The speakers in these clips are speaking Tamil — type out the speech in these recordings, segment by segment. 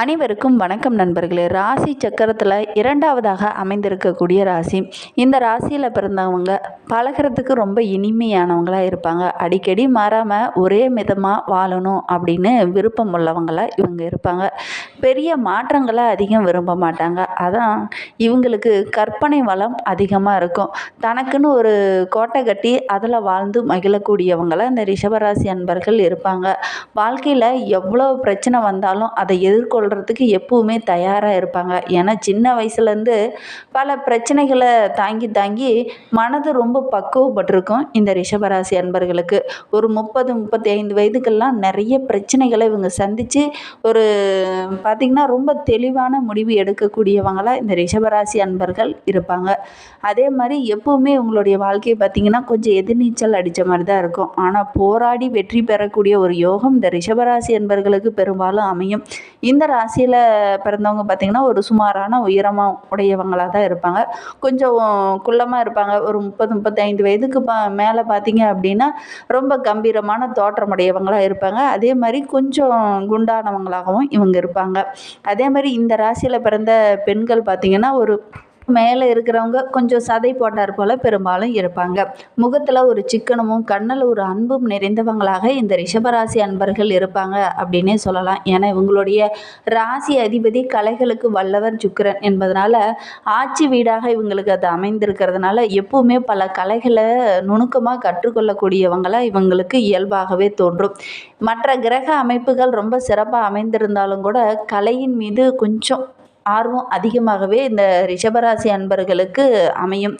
அனைவருக்கும் வணக்கம் நண்பர்களே. ராசி சக்கரத்தில் இரண்டாவதாக அமைந்திருக்கக்கூடிய ராசி. இந்த ராசியில் பிறந்தவங்க பழகிறதுக்கு ரொம்ப இனிமையானவங்களாக இருப்பாங்க. அடிக்கடி மாறாமல் ஒரே மிதமாக வாழணும் அப்படின்னு விருப்பம் உள்ளவங்களாக இவங்க இருப்பாங்க. பெரிய மாற்றங்களை அதிகம் விரும்ப மாட்டாங்க. அதான் இவங்களுக்கு கற்பனை வளம் அதிகமாக இருக்கும். தனக்குன்னு ஒரு கோட்டை கட்டி அதில் வாழ்ந்து மகிழக்கூடியவங்களாக இந்த ரிஷபராசி அன்பர்கள் இருப்பாங்க. வாழ்க்கையில் எவ்வளோ பிரச்சனை வந்தாலும் அதை சொல்கிறதுக்கு எப்பவுமே தயாராக இருப்பாங்க. ஏன்னா சின்ன வயசுலேருந்து பல பிரச்சனைகளை தாங்கி தாங்கி மனது ரொம்ப பக்குவப்பட்டிருக்கும் இந்த ரிஷபராசி அன்பர்களுக்கு. ஒரு முப்பது முப்பத்தி ஐந்து வயதுக்கெல்லாம் நிறைய பிரச்சனைகளை இவங்க சந்தித்து ஒரு பார்த்திங்கன்னா ரொம்ப தெளிவான முடிவு எடுக்கக்கூடியவங்களாக இந்த ரிஷபராசி அன்பர்கள் இருப்பாங்க. அதே மாதிரி எப்போவுமே உங்களுடைய வாழ்க்கையை பார்த்திங்கன்னா கொஞ்சம் எதிர்நீச்சல் அடித்த மாதிரி தான் இருக்கும். ஆனால் போராடி வெற்றி பெறக்கூடிய ஒரு யோகம் இந்த ரிஷபராசி அன்பர்களுக்கு பெரும்பாலும் அமையும். இந்த ராசியில் பிறந்தவங்க பார்த்திங்கன்னா ஒரு சுமாரான உயரமாக உடையவங்களாக தான் இருப்பாங்க. கொஞ்சம் குள்ளமாக இருப்பாங்க. ஒரு முப்பது முப்பத்தைந்து வயதுக்கு ப மேலே பார்த்தீங்க அப்படின்னா ரொம்ப கம்பீரமான தோற்றமுடையவங்களாக இருப்பாங்க. அதே மாதிரி கொஞ்சம் குண்டானவங்களாகவும் இவங்க இருப்பாங்க. அதே மாதிரி இந்த ராசியில் பிறந்த பெண்கள் பார்த்திங்கன்னா ஒரு மேலே இருக்கிறவங்க கொஞ்சம் சதை போட்டார் போல் பெரும்பாலும் இருப்பாங்க. முகத்தில் ஒரு சிக்கனமும் கண்ணில் ஒரு அன்பும் நிறைந்தவங்களாக இந்த ரிஷபராசி அன்பர்கள் இருப்பாங்க அப்படின்னே சொல்லலாம். ஏன்னா இவங்களுடைய ராசி அதிபதி கலைகளுக்கு வல்லவர் சுக்கரன் என்பதனால ஆட்சி வீடாக இவங்களுக்கு அது அமைந்திருக்கிறதுனால எப்பவுமே பல கலைகளை நுணுக்கமாக கற்றுக்கொள்ளக்கூடியவங்களாக இவங்களுக்கு இயல்பாகவே தோன்றும். மற்ற கிரக அமைப்புகள் ரொம்ப சிறப்பாக அமைந்திருந்தாலும் கூட கலையின் மீது கொஞ்சம் ஆர்வம் அதிகமாகவே இந்த ரிஷபராசி அன்பர்களுக்கு அமையும்.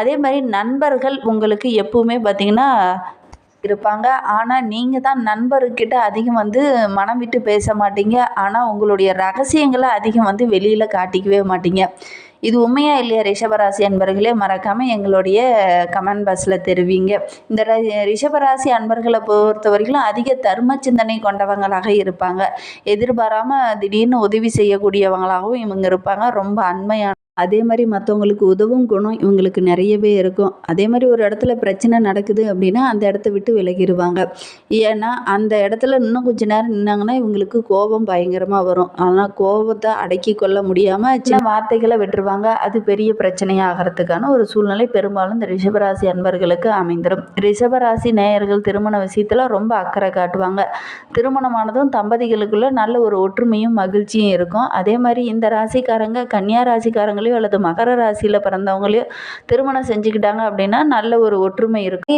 அதே மாதிரி நண்பர்கள் உங்களுக்கு எப்பவுமே பார்த்திங்கன்னா இருப்பாங்க. ஆனால் நீங்கள் தான் நண்பர்கிட்ட அதிகம் வந்து மனம் விட்டு பேச மாட்டீங்க. ஆனால் உங்களுடைய ரகசியங்களை அதிகம் வந்து வெளியில் காட்டிக்கவே மாட்டீங்க. இது உண்மையா இல்லையா ரிஷபராசி அன்பர்களே? மறக்காமல் எங்களுடைய கமெண்ட் பாக்ஸில் தெரிவிங்க. இந்த ரிஷபராசி அன்பர்களை பொறுத்த வரைக்கும் அதிக தர்ம சிந்தனை கொண்டவங்களாக இருப்பாங்க. எதிர்பாராமல் திடீர்னு உதவி செய்யக்கூடியவங்களாகவும் இவங்க இருப்பாங்க. ரொம்ப அண்மையான அதே மாதிரி மற்றவங்களுக்கு உதவும் குணம் இவங்களுக்கு நிறையவே இருக்கும். அதே மாதிரி ஒரு இடத்துல பிரச்சனை நடக்குது அப்படின்னா அந்த இடத்த விட்டு விலகிடுவாங்க ஏன்னா அந்த இடத்துல இன்னும் கொஞ்ச நேரம் நின்னாங்கன்னா இவங்களுக்கு கோபம் பயங்கரமாக வரும். ஆனால் கோபத்தை அடக்கி கொள்ள முடியாமல் சின்ன வார்த்தைகளை விட்டுருவாங்க. அது பெரிய பிரச்சனையாகிறதுக்கான ஒரு சூழ்நிலை பெரும்பாலும் இந்த ரிஷபராசி அன்பர்களுக்கு அமைந்துடும் ரிஷபராசி நேயர்கள் திருமண விஷயத்தில் ரொம்ப அக்கறை காட்டுவாங்க. திருமணமானதும் தம்பதிகளுக்குள்ள நல்ல ஒரு ஒற்றுமையும் மகிழ்ச்சியும் இருக்கும். அதே மாதிரி இந்த ராசிக்காரங்க கன்னியா ராசிக்காரங்களையோ அல்லது மகர ராசியில் பிறந்தவங்களையோ திருமணம் செஞ்சுக்கிட்டாங்க அப்படின்னா நல்ல ஒரு ஒற்றுமை இருக்கு.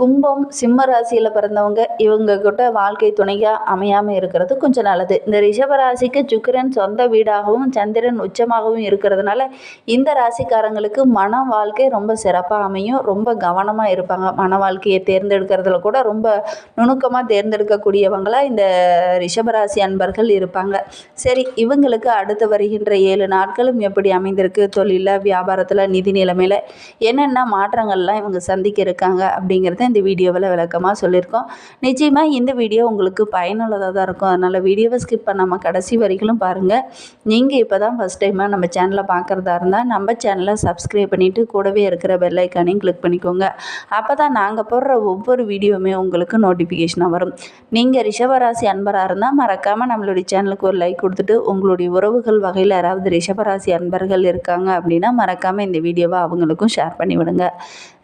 கும்பம் சிம்ம ராசியில் பிறந்தவங்க இவங்க கிட்ட வாழ்க்கை துணையாக அமையாமல் இருக்கிறது கொஞ்சம் நல்லது. இந்த ரிஷப ராசிக்கு சுக்கிரன் சொந்த வீடாகவும் சந்திரன் உச்சமாகவும் இருக்கிறதுனால இந்த ராசிக்காரங்களுக்கு மன வாழ்க்கை ரொம்ப சிறப்பாக அமையும். ரொம்ப கவனமாக இருப்பாங்க. மன வாழ்க்கையை தேர்ந்தெடுக்கிறதுல கூட ரொம்ப நுணுக்கமாக தேர்ந்தெடுக்கக்கூடியவங்களாக இந்த ரிஷபராசி அன்பர்கள் இருப்பாங்க. சரி இவங்களுக்கு அடுத்து வருகின்ற ஏழு நாட்களும் எப்படி அமைந்திருக்கு தொழிலில் வியாபாரத்தில் நிதி நிலைமையில் என்னென்ன மாற்றங்கள்லாம் இவங்க சந்திக்க இருக்காங்க அப்படிங்கிறத இந்த வீடியோவில் விளக்கமாக சொல்லியிருக்கோம். நிச்சயமாக இந்த வீடியோ உங்களுக்கு பயனுள்ளதாக தான் இருக்கும். அதனால் வீடியோவை ஸ்கிப் பண்ணாமல் கடைசி வரைக்கும் பாருங்கள் நீங்கள் இப்போ தான் ஃபஸ்ட் டைமாக நம்ம சேனலை பார்க்குறதா இருந்தால் நம்ம சேனலை சப்ஸ்கிரைப் பண்ணிவிட்டு கூடவே இருக்கிற பெல்லைக்கானையும் கிளிக் பண்ணிக்கோங்க. அப்போ தான் நாங்கள் போடுற ஒவ்வொரு வீடியோவுமே உங்களுக்கு நோட்டிஃபிகேஷனாக வரும். நீங்கள் ரிஷபராசி அன்பராக இருந்தால் மறக்காமல் நம்மளுடைய சேனலுக்கு ஒரு லைக் கொடுத்துட்டு உங்களுடைய உறவுகள் வகையில் யாராவது ரிஷபராசி அன்பர்கள் இருக்காங்க அப்படின்னா மறக்காமல் இந்த வீடியோவை அவங்களுக்கும் ஷேர் பண்ணி விடுங்க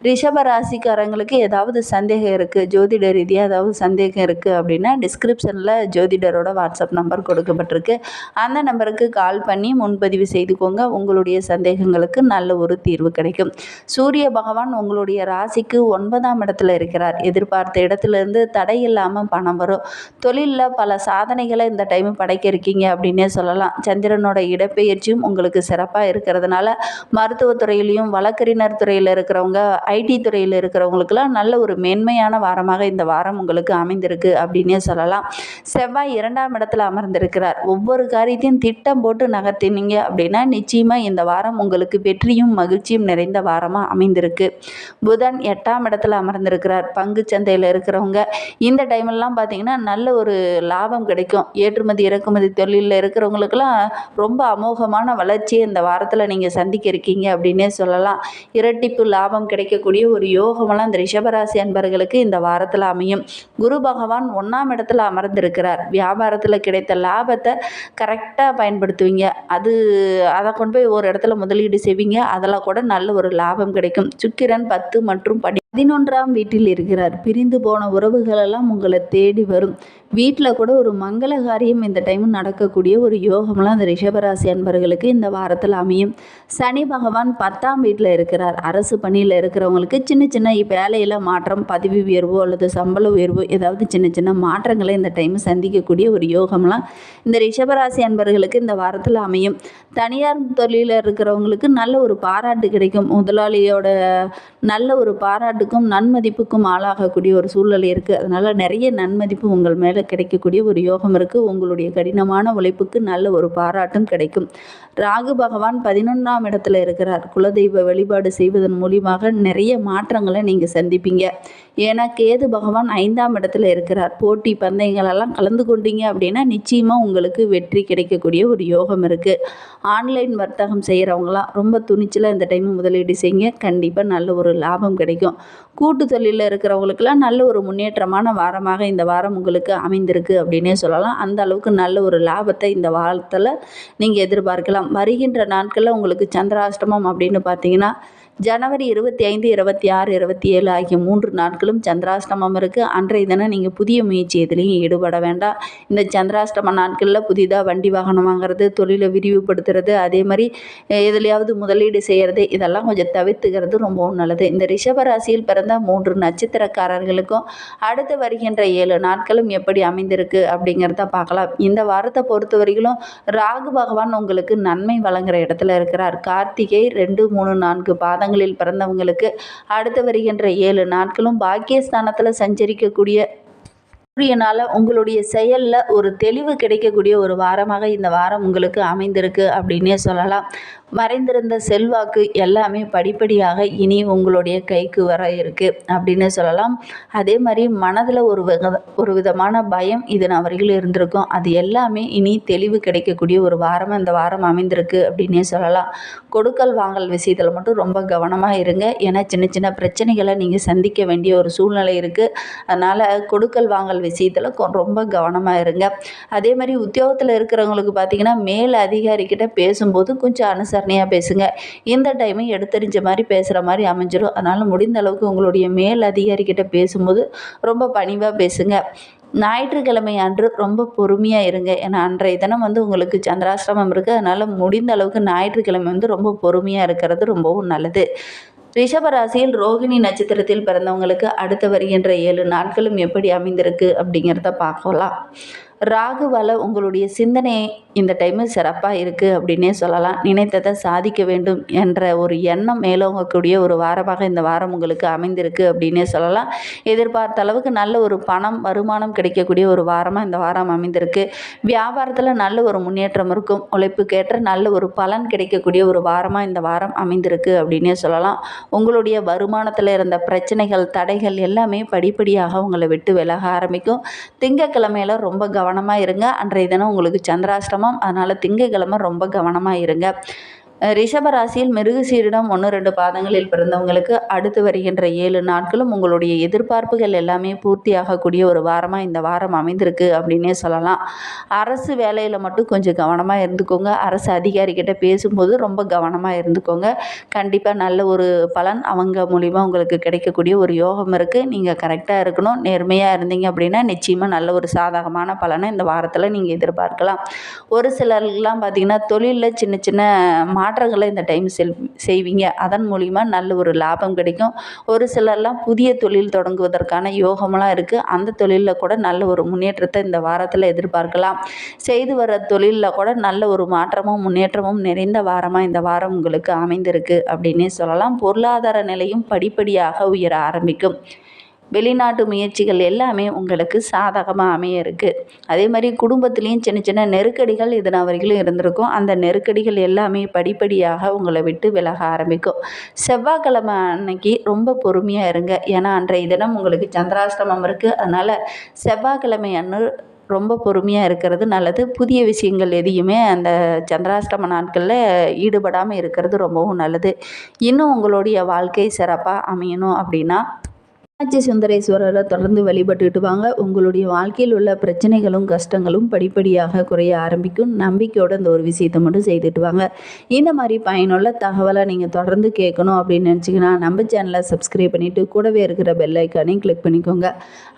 ரிஷப ராசிக்காரங்களுக்கு ஏதாவது சந்தேகம் இருக்குது ஜோதிட ரீதியாக ஏதாவது சந்தேகம் இருக்குது அப்படின்னா டிஸ்கிரிப்ஷனில் ஜோதிடரோட வாட்ஸ்அப் நம்பர் கொடுக்கப்பட்டிருக்கு. அந்த நம்பருக்கு கால் பண்ணி முன்பதிவு செய்துக்கோங்க. உங்களுடைய சந்தேகங்களுக்கு நல்ல ஒரு தீர்வு கிடைக்கும். சூரிய பகவான் உங்களுடைய ராசிக்கு ஒன்பதாம் இடத்துல இருக்கிறார். எதிர்பார்த்த இடத்துலேருந்து தடை இல்லாமல் பணம் வரும். தொழிலில் பல சாதனைகளை இந்த டைம் படைக்க இருக்கீங்க அப்படின்னே சொல்லலாம். சந்திரனோட இடப்பெயர்ச்சியும் உங்களுக்கு சிறப்பாக இருக்கிறதுனால மருத்துவத்துறையிலையும் வழக்கறிஞர் துறையில் இருக்கிறவங்க ஐடி துறையில் இருக்கிறவங்களுக்கெல்லாம் நல்ல ஒரு மேன்மையான வாரமாக இந்த வாரம் உங்களுக்கு அமைந்திருக்கு அப்படின்னே சொல்லலாம். செவ்வாய் இரண்டாம் இடத்துல அமர்ந்திருக்கிறார். ஒவ்வொரு காரியத்தையும் திட்டம் போட்டு நகர்த்தினீங்க அப்படின்னா நிச்சயமாக இந்த வாரம் உங்களுக்கு வெற்றியும் மகிழ்ச்சியும் நிறைந்த வாரமாக அமைந்திருக்கு. புதன் எட்டாம் இடத்துல அமர்ந்திருக்கிறார். பங்கு சந்தையில் இருக்கிறவங்க. இந்த டைம்லாம் பார்த்தீங்கன்னா நல்ல ஒரு லாபம் கிடைக்கும். ஏற்றுமதி இறக்குமதி தொழிலில் இருக்கிறவங்களுக்கெல்லாம் ரொம்ப அமோகமான வளர்ச்சியை இந்த வாரத்தில் நீங்கள் சந்திக்க இருக்கீங்க அப்படின்னே சொல்லலாம். இரட்டிப்பு லாபம் கிடைக்கக்கூடிய ஒரு யோகமெல்லாம் இந்த ரிஷபராசி அன்பர்களுக்கு இந்த வாரத்தில் அமையும். குரு பகவான் ஒன்றாம் இடத்துல அமர்ந்திருக்கிறார். வியாபாரத்தில் கிடைத்த லாபத்தை கரெக்டாக பயன்படுத்துவீங்க. அது அதை கொண்டு போய் ஒரு இடத்துல முதலீடு செய்வீங்க. அதில் கூட நல்ல ஒரு லாபம் கிடைக்கும். சுக்கிரன் பத்து மற்றும் பனி பதினொன்றாம் வீட்டில் இருக்கிறார். பிரிந்து போன உறவுகளெல்லாம் உங்களை தேடி வரும். வீட்டில் கூட ஒரு மங்கள காரியம் இந்த டைம் நடக்கக்கூடிய ஒரு யோகம்லாம் அந்த ரிஷபராசி அன்பர்களுக்கு இந்த வாரத்தில் அமையும். சனி பகவான் பத்தாம் வீட்டில் இருக்கிறார். அரசு பணியில் இருக்கிறவங்களுக்கு சின்ன சின்ன வேலையில் மாற்றம் பதவி உயர்வோ அல்லது சம்பள உயர்வோ ஏதாவது சின்ன சின்ன மாற்றங்களை இந்த டைம் சந்திக்கக்கூடிய ஒரு யோகம்லாம் இந்த ரிஷபராசி அன்பர்களுக்கு இந்த வாரத்தில் அமையும். தனியார் தொழிலில் இருக்கிறவங்களுக்கு நல்ல ஒரு பாராட்டு கிடைக்கும். முதலாளியோட நல்ல ஒரு பாராட்டு பாராட்டுக்கும் நன்மதிப்புக்கும் ஆளாகக்கூடிய ஒரு சூழ்நிலை இருக்குது அதனால் நிறைய நன்மதிப்பு உங்கள் மேலே கிடைக்கக்கூடிய ஒரு யோகம் இருக்குது உங்களுடைய கடினமான உழைப்புக்கு நல்ல ஒரு பாராட்டும் கிடைக்கும். ராகு பகவான் பதினொன்றாம் இடத்துல இருக்கிறார். குலதெய்வ வழிபாடு செய்வதன் மூலியமாக நிறைய மாற்றங்களை நீங்கள் சந்திப்பீங்க. ஏன்னா கேது பகவான் ஐந்தாம் இடத்துல இருக்கிறார். போட்டி பந்தயங்களெல்லாம் கலந்து கொண்டீங்க அப்படின்னா நிச்சயமாக உங்களுக்கு வெற்றி கிடைக்கக்கூடிய ஒரு யோகம் இருக்குது ஆன்லைன் வர்த்தகம் செய்கிறவங்களாம் ரொம்ப துணிச்சலாக இந்த டைம் முதலீடு செய்யுங்க. கண்டிப்பாக நல்ல ஒரு லாபம் கிடைக்கும். கூட்டு தொழிலில் இருக்கிறவங்களுக்கெல்லாம் நல்ல ஒரு முன்னேற்றமான வாரமாக இந்த வாரம் உங்களுக்கு அமைந்திருக்கு அப்படின்னே சொல்லலாம். அந்த அளவுக்கு நல்ல ஒரு லாபத்தை இந்த வாரத்தில் நீங்கள் எதிர்பார்க்கலாம். வருகின்ற நாட்களில் உங்களுக்கு சந்திராஷ்டமம் அப்படின்னு பார்த்தீங்கன்னா ஜனவரி இருபத்தி ஐந்து இருபத்தி ஆறு இருபத்தி ஏழு ஆகிய மூன்று நாட்களும் சந்திராஷ்டமம் இருக்குது அன்றைய தினம் நீங்கள் புதிய முயற்சி எதுலேயும் ஈடுபட வேண்டாம். இந்த சந்திராஷ்டம நாட்களில் புதிதாக வண்டி வாகனம் வாங்குறது தொழிலை விரிவுபடுத்துறது அதே மாதிரி எதுலையாவது முதலீடு செய்கிறது இதெல்லாம் கொஞ்சம் தவிர்த்துக்கிறது ரொம்பவும் நல்லது. இந்த ரிஷபராசியில் பிறந்த மூன்று நட்சத்திரக்காரர்களுக்கும் அடுத்து வருகின்ற ஏழு நாட்களும் எப்படி அமைந்திருக்கு அப்படிங்கிறத பார்க்கலாம். இந்த வாரத்தை பொறுத்த வரைக்கும் ராகு பகவான் உங்களுக்கு நன்மை வழங்குற இடத்துல இருக்கிறார். கார்த்திகை ரெண்டு மூணு நான்கு பாதம் மாதங்களில் பிறந்தவங்களுக்கு அடுத்து வருகின்ற ஏழு நாட்களும் பாக்கியஸ்தானத்தில் சஞ்சரிக்கக்கூடிய சூரியனால் உங்களுடைய செயலில் ஒரு தெளிவு கிடைக்கக்கூடிய ஒரு வாரமாக இந்த வாரம் உங்களுக்கு அமைந்திருக்கு அப்படின்னே சொல்லலாம். மறைந்திருந்த செல்வாக்கு எல்லாமே படிப்படியாக இனி உங்களுடைய கைக்கு வர இருக்குது அப்படின்னு சொல்லலாம். அதே மாதிரி மனதில் ஒரு வித ஒரு விதமான பயம் இது நான் வரையில் இருந்திருக்கும். அது எல்லாமே இனி தெளிவு கிடைக்கக்கூடிய ஒரு வாரமாக இந்த வாரம் அமைந்திருக்கு அப்படின்னே சொல்லலாம். கொடுக்கல் வாங்கல் விஷயத்தில் மட்டும் ரொம்ப கவனமாக இருங்க. ஏன்னா சின்ன சின்ன பிரச்சனைகளை நீங்கள் சந்திக்க வேண்டிய ஒரு சூழ்நிலை இருக்குது அதனால் கொடுக்கல் வாங்கல் விஷயத்தில் ரொம்ப கவனமாக இருங்க. அதே மாதிரி உத்தியோகத்தில் இருக்கிறவங்களுக்கு பார்த்திங்கன்னா மேல் அதிகாரிக்கிட்ட பேசும்போது கொஞ்சம் அனுசரணையாக பேசுங்க. இந்த டைமும் எடுத்தறிஞ்ச மாதிரி பேசுகிற மாதிரி அமைஞ்சிடும் அதனால் முடிந்த அளவுக்கு உங்களுடைய மேல் அதிகாரிக்கிட்ட பேசும்போது ரொம்ப பணிவாக பேசுங்க. ஞாயிற்றுக்கிழமை அன்று ரொம்ப பொறுமையாக இருங்க. ஏன்னா அன்றைய தினம் வந்து உங்களுக்கு சந்திராசிரமம் இருக்குது அதனால் முடிந்த அளவுக்கு ஞாயிற்றுக்கிழமை வந்து ரொம்ப பொறுமையாக இருக்கிறது ரொம்பவும் நல்லது. ரிஷபராசியில் ரோகிணி நட்சத்திரத்தில் பிறந்தவங்களுக்கு அடுத்து வருகின்ற ஏழு நாட்களும் எப்படி அமைந்திருக்கு அப்படிங்கிறத பார்க்கலாம். ராகுவால் உங்களுடைய சிந்தனை இந்த டைமு சிறப்பாக இருக்குது அப்படின்னே சொல்லலாம். நினைத்ததை சாதிக்க வேண்டும் என்ற ஒரு எண்ணம் மேலோங்கக்கூடிய ஒரு வாரமாக இந்த வாரம் உங்களுக்கு அமைந்திருக்கு அப்படின்னே சொல்லலாம். எதிர்பார்த்த அளவுக்கு நல்ல ஒரு பணம் வருமானம் கிடைக்கக்கூடிய ஒரு வாரமாக இந்த வாரம் அமைந்திருக்கு. வியாபாரத்தில் நல்ல ஒரு முன்னேற்றம் இருக்கும். உழைப்புக்கேற்ற நல்ல ஒரு பலன் கிடைக்கக்கூடிய ஒரு வாரமாக இந்த வாரம் அமைந்திருக்கு அப்படின்னே சொல்லலாம். உங்களுடைய வருமானத்தில் இருந்த பிரச்சனைகள் தடைகள் எல்லாமே படிப்படியாக உங்களை விட்டு விலக ஆரம்பிக்கும். திங்கக்கிழமையில் ரொம்ப கவனமாக இருங்க. அன்றைய தினம் உங்களுக்கு சந்திராஷ்டமம். அதனால் திங்கக்கிழமை ரொம்ப கவனமாக இருங்க. ரிஷபராசியில் மிருகசீரிடம் ஒன்று ரெண்டு பாதங்களில் பிறந்தவங்களுக்கு அடுத்து வருகின்ற ஏழு நாட்களும் உங்களுடைய எதிர்பார்ப்புகள் எல்லாமே பூர்த்தியாகக்கூடிய ஒரு வாரமாக இந்த வாரம் அமைந்திருக்கு அப்படின்னே சொல்லலாம். அரசு வேலையில் மட்டும் கொஞ்சம் கவனமாக இருந்துக்கோங்க. அரசு அதிகாரிக்கிட்ட பேசும்போது ரொம்ப கவனமாக இருந்துக்கோங்க. கண்டிப்பாக நல்ல ஒரு பலன் அவங்க மூலிமா உங்களுக்கு கிடைக்கக்கூடிய ஒரு யோகம் இருக்குது நீங்கள் கரெக்டாக இருக்கணும். நேர்மையாக இருந்தீங்க அப்படின்னா நிச்சயமாக நல்ல ஒரு சாதகமான பலனை இந்த வாரத்தில் நீங்கள் எதிர்பார்க்கலாம். ஒரு சிலர்லாம் பார்த்திங்கன்னா தொழிலில் சின்ன சின்ன மாற்றங்களை இந்த டைம் செல் செய்வீங்க. அதன் மூலிமா நல்ல ஒரு லாபம் கிடைக்கும். ஒரு சிலர்லாம் புதிய தொழில் தொடங்குவதற்கான யோகமெல்லாம் இருக்குது அந்த தொழிலில் கூட நல்ல ஒரு முன்னேற்றத்தை இந்த வாரத்தில் எதிர்பார்க்கலாம். செய்து வர தொழிலில் கூட நல்ல ஒரு மாற்றமும் முன்னேற்றமும் நிறைந்த வாரமாக இந்த வாரம் உங்களுக்கு அமைந்திருக்கு அப்படின்னே சொல்லலாம். பொருளாதார நிலையும் படிப்படியாக உயர ஆரம்பிக்கும். வெளிநாட்டு முயற்சிகள் எல்லாமே உங்களுக்கு சாதகமாக அமைய இருக்குது அதே மாதிரி குடும்பத்துலேயும் சின்ன சின்ன நெருக்கடிகள் இதனால் வரைக்கும் இருந்திருக்கும். அந்த நெருக்கடிகள் எல்லாமே படிப்படியாக உங்களை விட்டு விலக ஆரம்பிக்கும். செவ்வாய்க்கிழமை அன்னைக்கு ரொம்ப பொறுமையாக இருங்க. ஏன்னா அன்றைய தினம் உங்களுக்கு சந்திராஷ்டமம் இருக்குது அதனால் செவ்வாய்க்கிழமை அன்று ரொம்ப பொறுமையாக இருக்கிறது நல்லது. புதிய விஷயங்கள் எதையுமே அந்த சந்திராஷ்டம நாட்களில் ஈடுபடாமல் இருக்கிறது ரொம்பவும் நல்லது. இன்னும் உங்களுடைய வாழ்க்கை சிறப்பாக அமையணும் அப்படின்னா மீனாட்சி சுந்தரேஸ்வரரை தொடர்ந்து வழிபட்டுட்டு வாங்க. உங்களுடைய வாழ்க்கையில் உள்ள பிரச்சனைகளும் கஷ்டங்களும் படிப்படியாக குறைய ஆரம்பிக்கும். நம்பிக்கையோட இந்த ஒரு விஷயத்தை மட்டும் செய்துட்டு வாங்க. இந்த மாதிரி பயனுள்ள தகவலை நீங்கள் தொடர்ந்து கேட்கணும் அப்படின்னு நினச்சிங்கன்னா நம்ம சேனலை சப்ஸ்கிரைப் பண்ணிவிட்டு கூடவே இருக்கிற பெல் ஐக்கானையும் கிளிக் பண்ணிக்கோங்க.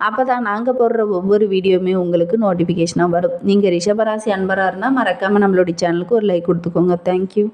அப்போ தான் நாங்கள் போடுற ஒவ்வொரு வீடியோவுமே உங்களுக்கு நோட்டிஃபிகேஷனாக வரும். நீங்கள் ரிஷபராசி அன்பராக இருந்தால் மறக்காமல் நம்மளுடைய சேனலுக்கு ஒரு லைக் கொடுத்துக்கோங்க. தேங்க்யூ